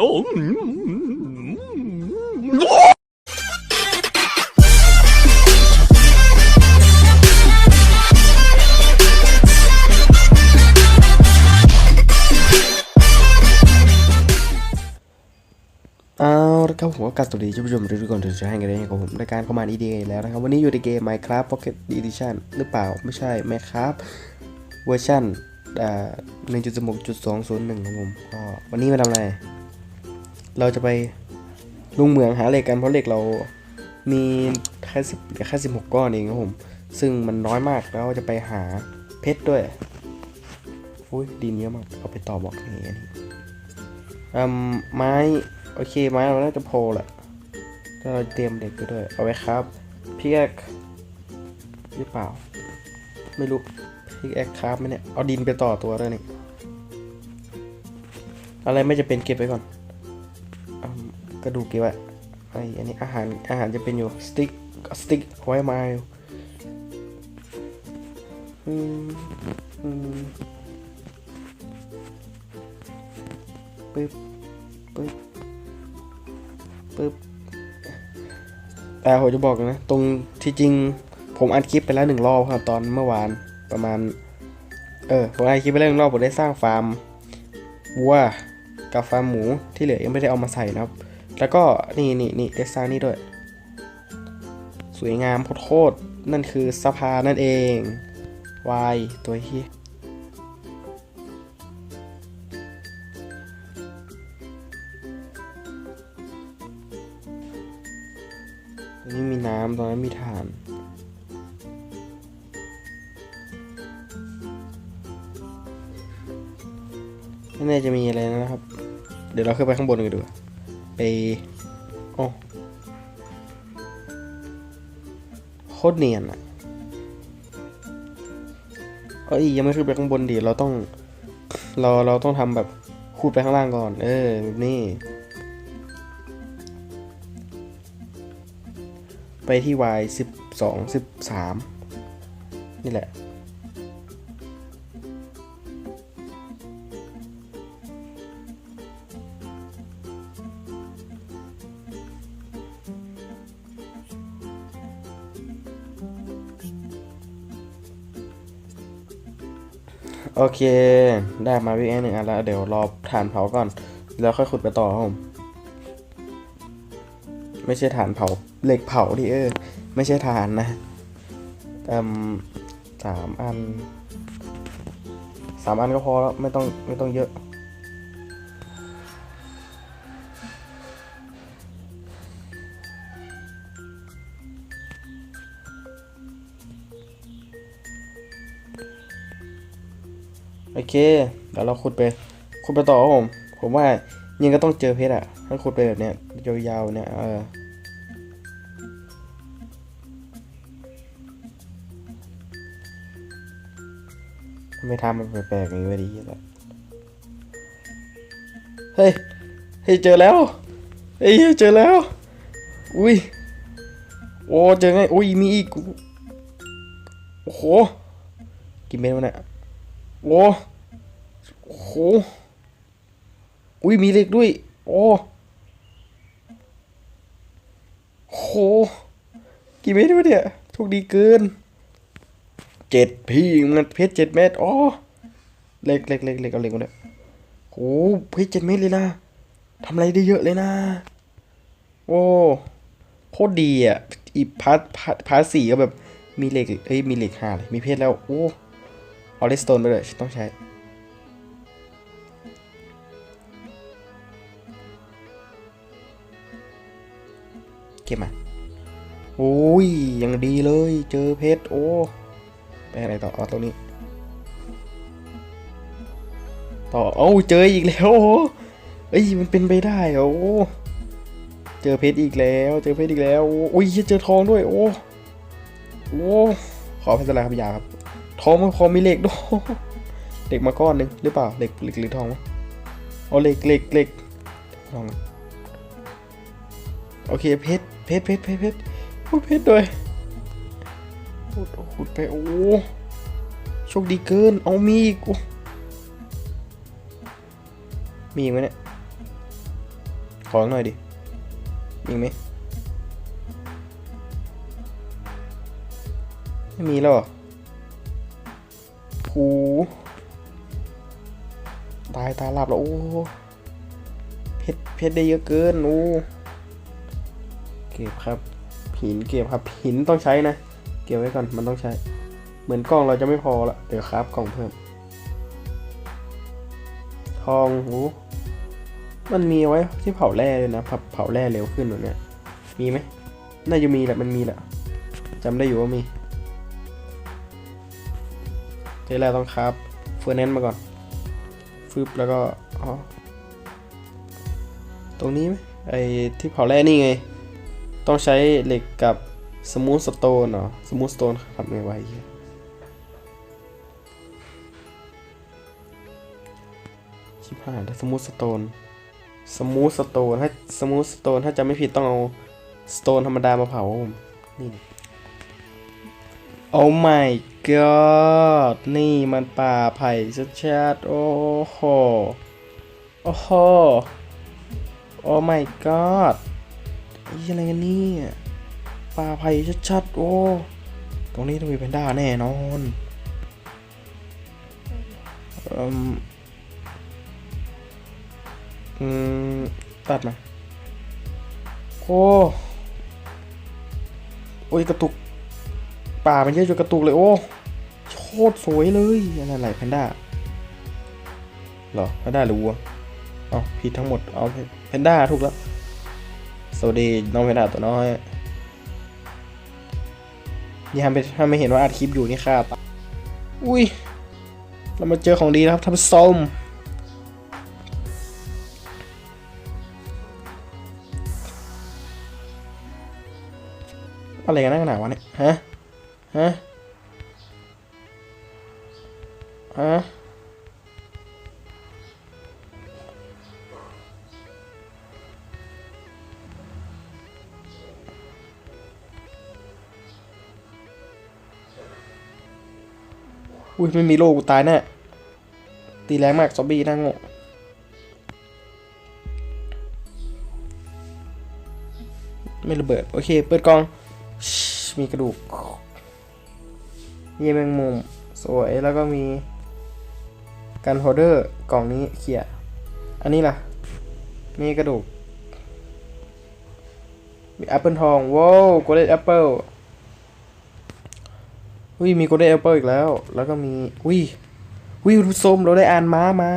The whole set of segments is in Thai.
โอ้เอาละครับผมก็กลับสวัสดีท่านผู้ชมทุกคนทุกท่านกันเลยนะครับผมรายการเข้ามาดีเดย์แล้วนะครับ วันนี้อยู่ในเกม Minecraft Pocket Edition หรือเปล่าไม่ใช่ Minecraft เวอร์ชันอ่า1.16.201ครับผมก็วันนี้มาทำอะไร เราจะไปลุงเหมืองหาเหล็กกันเพราะเหล็กเรามีแค่สิบแค่สิบหกก้อนเองครับผม ซึ่งมันน้อยมากแล้วจะไปหาเพชรด้วยอุ้ยดินเยอะมากเอาไปต่อบล็อกนี่อันนี้อืมไม้โอเคไม้เราน่าจะพอแหละถ้าเราเตรียมเหล็กไปด้วยเอาไว้ครับพี่แอกหรือเปล่า ไม่รู้พี่แอกครับไหมเนี่ยเอาดินไปต่อตัวด้วยนี่อะไรไม่จะเป็นเก็บไว้ก่อน กระดูกเก็บไว้ไออันนี้อาหารอาหารจะเป็นอยู่สติ๊กสติ๊กไว้มาอืมอืมปึ๊บปึ๊บปึ๊บแต่ผมจะบอกนะ ตรงที่จริงผมอัดคลิปไปแล้วหนึ่งรอบครับตอนเมื่อวานประมาณ เออผมอัดคลิปไปแล้วหนึ่งรอบผมได้สร้างฟาร์มวัวกับฟาร์มหมูที่เหลือยังไม่ได้เอามาใส่นะครับ แล้วก็นี่นี่นี่ได้สร้างนี่ด้วย สวยงามโคตรนั่นคือสภานั่นเองวายตัวเฮียตรงนี้มีน้ำตรงนั้นมีถ่านไม่แน่จะมีอะไรนะครับ เดี๋ยวเราขึ้นไปข้างบนกันดีกว่า ไปโอ้โคตรเนียนอะเอ้ยยังไม่ขึ้นไปข้างบนดิเราต้อง เราเราต้องทำแบบคูดไปข้างล่างก่อน เออแบบนี้ ไปที่ y สิบสองสิบสามนี่แหละ โอเค ได้มาวิกแอนหนึ่งอันแล้ว เดี๋ยวรอฐานเผาก่อน แล้วค่อยขุดไปต่อครับผม ไม่ใช่ฐานเผา เหล็กเผาดิเออ ไม่ใช่ฐานนะอืมสามอันสามอันก็พอแล้ว ไม่ต้องไม่ต้องเยอะ เค เดี๋ยวเราขุดไป ขุดไปต่อครับผม ผมว่ายังก็ต้องเจอเพชรอะ ถ้าขุดไปแบบเนี้ยยาวๆเนี่ย เออไม่ทำมันแปลกๆอย่างนี้ไม่ดีแล้วเฮ้ย เฮ้ย เจอแล้ว เฮ้ย เจอแล้ว อุ้ย โอ้ เจอไง อุ้ย มีอีก โอ้โห กี่เมตรวะเนี่ย โอ้ โห อุ้ยมีเหล็กด้วย โอ้โห กี่เมตรวะเนี่ยโชคดีเกิน เจ็ดพี่มันเพชรเจ็ดเมตร อ๋อเหล็กเหล็กเหล็กเหล็กเอาเหล็กมาด้วยโอ้เพชรเจ็ดเมตรเลยนะทำอะไรได้เยอะเลยนะ โอ้โคตรดีอะ อีพาร์ทพาร์ทพาร์ทสี่ก็แบบมีเหล็ก เอ้ย มีเหล็กห้าเลย มีเพชรแล้ว โอ้เอเลสโตนไปเลย ต้องใช้ เก็บมาโอ้ยยังดีเลย เจอเพชรโอ้ไปอะไรต่อเอาตรงนี้ ต่อเอ้เจออีกแล้วโอ้เอ้ยมันเป็นไปได้เหรอโอ้เจอเพชรอีกแล้ว เจอเพชรอีกแล้วโอ้ยเจอทองด้วยโอ้โอ้ขอพัสดุครับยาครับทองมันพอมีเหล็กด้วยเหล็กมาก้อนหนึ่งหรือเปล่าเหล็กเหล็กหรือทองวะเอาเหล็กเหล็กเหล็กทองโอเคเพชร เพชรเพชรเพชรเพชรโอ้เพชรด้วยขุดขุดไปโอ้โชคดีเกิน เอามีอีกโอ้มีอีกไหมเนี่ย ขอหน่อยดิมีไหมไม่มีแล้วเหรอหูตายตาหลับแล้วโอ้เพชรเพชรได้เยอะเกินโอ้ ก็บครับหินเก็บครับหินต้องใช้นะ เก็บไว้ก่อนมันต้องใช้ เหมือนกล้องเราจะไม่พอละเดี๋ยวครับกล่องเพิ่ม ทองหูมันมีไว้ที่เผาแร่เลยนะเผาเผาแร่เร็วขึ้นหนูเนี่ยมีไหมน่าจะมีแหละมันมีแหละจำได้อยู่ว่ามีเทแรกต้องครับเฟอร์แนนซ์มาก่อนฟึบแล้วก็อ๋อตรงนี้ไหมไอ้ที่เผาแร่นี่ไง ต้องใช้เหล็กกับสมูทสโตนเหรอสมูทสโตนทำไงไวะไอ้ชิบหายแล้วสมูทสโตนสมูทสโตนถ้าสมูทสโตนถ้าจำไม่ผิดต้องเอาสโตนธรรมดามาเผาผมนี่โอ้ my god นี่มันป่าไผ่ชัดๆโอ้โห โอ้โหโอ้ my god นี่อะไรกันนี่ป่าไผ่ชัดๆ โอ้ ตรงนี้ต้องมีแพนด้าแน่นอนอืม ตัดมาโอ้โอ้ยกระตุกป่ามันเยอะจนกระตุกเลย โอ้โคตรสวยเลยอะไรไหลแพนด้าเหรอแพนด้าหรือวัวเอาผิดทั้งหมด เอาแพนด้าถูกแล้ว สวัสดีน้องแพนดาตัวน้อยนี่ทำไปถ้าไม่เห็นว่าอัดคลิปอยู่นี่ค่าตาอุ้ย เรามาเจอของดีแล้วครับท่านส้มอะไรกันนักหนาวะเนี่ย ฮะ ฮะ ฮะ อุ้ยไม่มีโลกูตายแน่ตีแรงมากซอมบี้นั่งงงไม่ระเบิด โอเค เปิดกล่อง มีกระดูก เยี่ยแมงมุม สวย แล้วก็มีกันโฮเดอร์ กล่องนี้เขี่ยอันนี้ล่ะ มีกระดูก มีแอปเปิลทอง ว้าวโกลเด้นแอปเปิล อุ้ยมีโกลเด้นแอปเปิลอีกแล้ว แล้วก็มีอุ้ยอุ้ยส้มเราได้อ่านม้ามา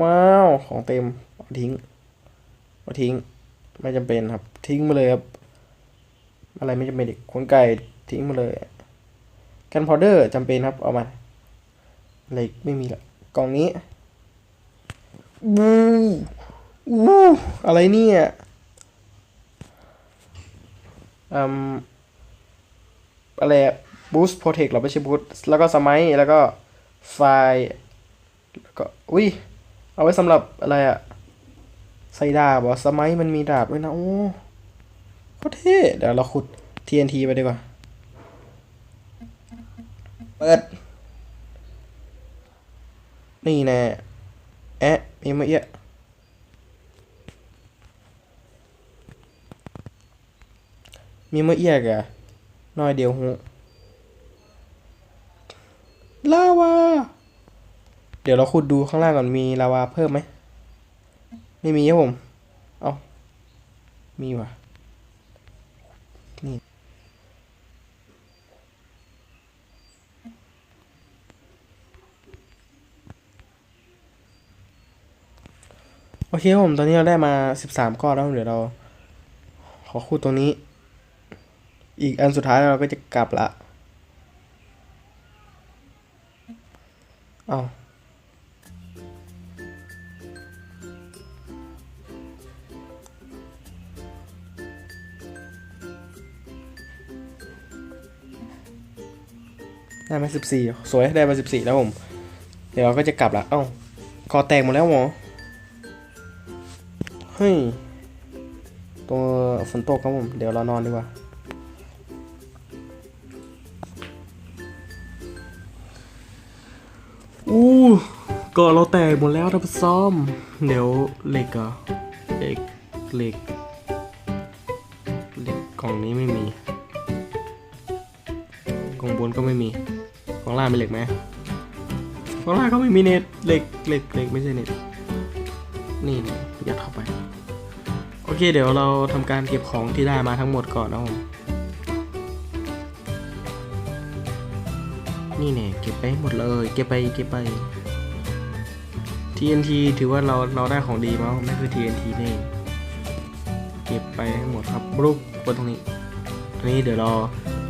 ว้าวของเต็มทิ้งเอาทิ้ง ไม่จำเป็นครับ ทิ้งมาเลยครับ อะไรไม่จำเป็นอีกขนไก่ทิ้งมาเลยกันพาวเดอร์จำเป็นครับ เอามาอะไรไม่มีละกล่องนี้วู้วู้อะไรเนี่ยอืมอะไรอะ บูสต์โปรเทคเราไม่ใช่บูสต์แล้วก็สมัยแล้วก็ไฟล์แล้วก็อุ้ยเอาไว้สำหรับอะไรอะใส่ดาบอสมัยมันมีดาบด้วยนะ โอ้ก็เท่เดี๋ยวเราขุด TNT ไปดีกว่า เปิด นี่แน่แอะมีมาเอียะมีมาเอียกอะน้อยเดียวหู ลาวา เดี๋ยวเราขุดดูข้างล่างก่อนมีลาวาเพิ่มไหม ไม่มีครับผม เอามีว่ะ นี่ โอเคครับผม ตอนนี้เราได้มาสิบสามก้อนแล้ว เดี๋ยวเรา ขอคูดตรงนี้ อีกอันสุดท้ายเราก็จะกลับละ อาได้มาสิบสี่สวยได้มาสิบสี่แล้วผม เดี๋ยวเราก็จะกลับละเอ้าคอแตกหมดแล้วหมอเฮ้ยตัวฝนตกครับผม เดี๋ยวเรานอนดีกว่า ก็เราแตกหมดแล้วท่านผู้ชมเดี๋ยวเหล็กอะเหล็กเหล็กเหล็กกล่องนี้ไม่มีกล่องบนก็ไม่มีกล่องล่างมีเหล็กไหมกล่องล่างก็ไม่มีเน็ตเหล็กเหล็กเหล็กไม่ใช่เน็ตนี่นี่ยัดเข้าไปโอเค เดี๋ยวเราทำการเก็บของที่ได้มาทั้งหมดก่อนนะผมนี่เนี่ยเก็บไปหมดเลย เก็บไป เก็บไป TNT ถือว่าเราเราได้ของดีมานั่นคือ TNT นี่เก็บไปให้หมดครับรูปบนตรงนี้ อันนี้เดี๋ยวเรา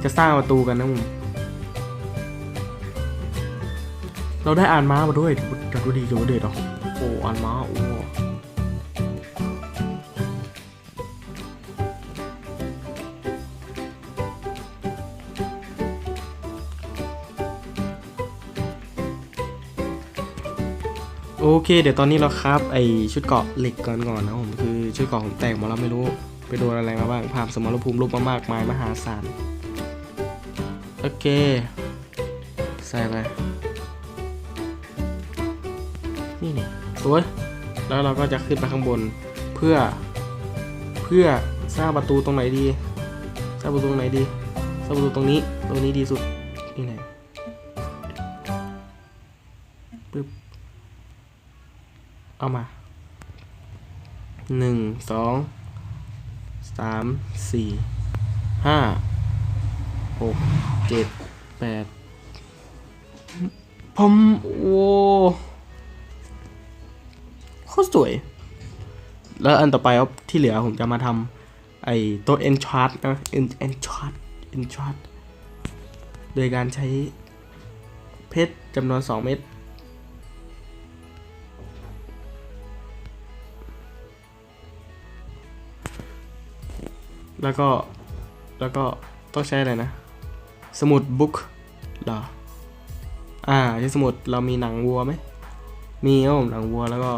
จะสร้างประตูกันนะมึงเราได้อ่านม้ามาด้วยดูดูดูดีดูเด็ดอะโอ้อ่านม้าโอ้ เคเดี๋ยวตอนนี้เราครับไอชุดเกาะเหล็กก่อนก่อนนะผมคือชุดเกาะผมแตกหมดแล้วไม่รู้ไปโดนอะไรมาบ้างผ่านสมรภูมิลบมามากมายมหาศาลโอเค ใส่ไปนี่นี่สวยแล้วเราก็จะขึ้นไปข้างบนเพื่อเพื่อสร้างประตูตรงไหนดี สร้างประตูตรงไหนดี สร้างประตูตรงนี้ตรงนี้ดีสุดนี่ไหน เอามาหนึ่งสองสามสี่ห้าหกเจ็ดแปดผมโอ้โคตรสวย แล้วอันต่อไปครับที่เหลือผมจะมาทำไอ้ตัว enchant นะ en- enchant enchant โดยการใช้เพชรจำนวน 2 เม็ด แล้วก็ แล้วก็ต้องใช้อะไรนะ สมุดบุ๊กหรอ อ่าใช้สมุดเรามีหนังวัวไหม มีครับผมหนังวัวแล้วก็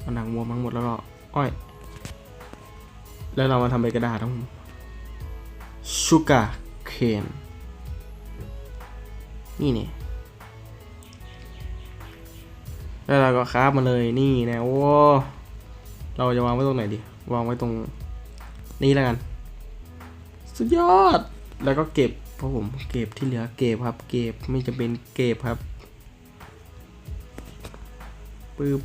เอาหนังวัวมาทั้งหมดแล้วก็ อ้อย แล้วเรามาทำเป็นกระดาษทั้งชูการ์เคนนี่เนี่ยแล้วเราก็คราฟมาเลยนี่นะโอ้เราจะวางไว้ตรงไหนดี วางไว้ตรงนี้แล้วกัน สุดยอด แล้วก็เก็บเพราะผมเก็บที่เหลือเก็บครับ เก็บไม่จะเป็นเก็บครับปึ๊บ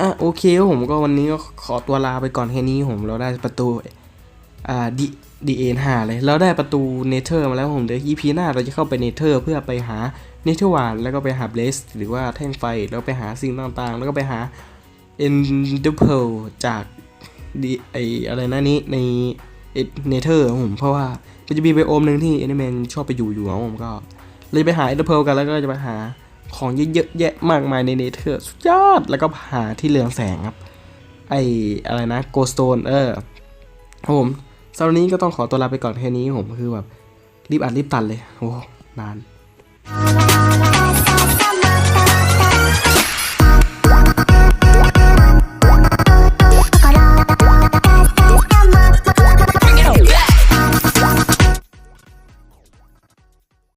อะโอเคผมก็วันนี้ก็ขอตัวลาไปก่อนแค่นี้ผมเราได้ประตู อ่าดีดีเอ็นหาเลยเราได้ประตูเนเธอร์มาแล้วผมเดี๋ยว EP หน้าเราจะเข้าไปเนเธอร์เพื่อไปหาเนเธอร์วานแล้วก็ไปหาเบสหรือว่าแท่งไฟแล้วไปหาสิ่งต่างๆ แล้วก็ไปหาเอ็นเดอร์เพลจากดีไออะไรนะนี้ในเนเธอร์ผมเพราะว่ามันจะมีไบโอมหนึ่งที่เอนิเมนชอบไปอยู่อยู่ของผมก็ เลยไปหาเอเดอร์เพลกันแล้วก็จะไปหาของเยอะๆแยะมากมายในเนเธอร์สุดยอดแล้วก็หาที่เรืองแสงครับ ไออะไรนะโกสโตนเออผม สำหรับวันนี้ก็ต้องขอตัวลาไปก่อนแค่นี้ผมคือแบบรีบอัดรีบตัดเลย โอ้ นาน